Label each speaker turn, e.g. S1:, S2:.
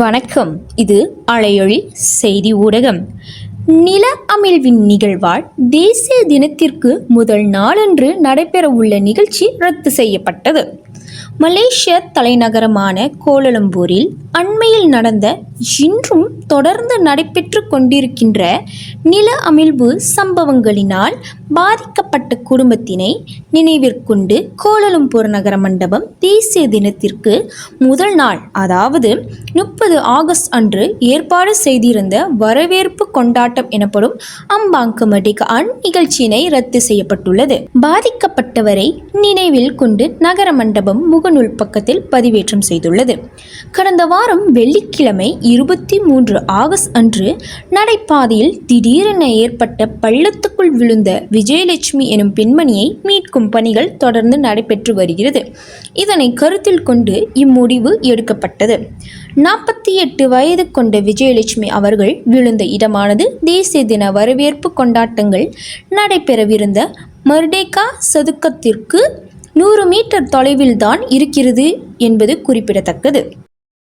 S1: வணக்கம். இது அலையொளி செய்தி ஊடகம். நில அமிழ்வின் நிகழ்வால் தேசிய தினத்திற்கு முதல் நாளன்று நடைபெறவுள்ள நிகழ்ச்சி ரத்து செய்யப்பட்டது. மலேசிய தலைநகரமான கோலலம்பூரில் அண்மையில் நடந்த இன்றும் தொடர்ந்து நடைபெற்று கொண்டிருக்கின்ற நில அமிழ்வு சம்பவங்களினால் பாதிக்கப்பட்ட குடும்பத்தினை நினைவிற்கொண்டு கோலலம்பூர் நகர மண்டபம் தேசிய தினத்திற்கு முதல் நாள் அதாவது முப்பது ஆகஸ்ட் அன்று ஏற்பாடு செய்திருந்த வரவேற்பு கொண்டாட்டம் எனப்படும் அம்பாங்கமடிக அன் நிகழ்ச்சியினை ரத்து செய்யப்பட்டுள்ளது. பாதிக்கப்பட்டவரை நினைவில் கொண்டு நகர மண்டபம் முகநூல் பக்கத்தில் பதிவேற்றம் செய்துள்ளது. கடந்த வாரம் வெள்ளிக்கிழமை இருபத்தி மூன்று ஆகஸ்ட் அன்று நடைபாதையில் திடீரென ஏற்பட்ட பள்ளத்துக்குள் விழுந்த விஜயலட்சுமி எனும் பெண்மணியை மீட்கும் பணிகள் தொடர்ந்து நடைபெற்று வருகிறது. இதனை கருத்தில் கொண்டு இம்முடிவு எடுக்கப்பட்டது. நாற்பத்தி எட்டு வயது கொண்ட விஜயலட்சுமி அவர்கள் விழுந்த இடமானது தேசிய தின வரவேற்பு கொண்டாட்டங்கள் நடைபெறவிருந்த மர்டேகா சதுக்கத்திற்கு நூறு மீட்டர் தொலைவில்தான் இருக்கிறது என்பது குறிப்பிடத்தக்கது.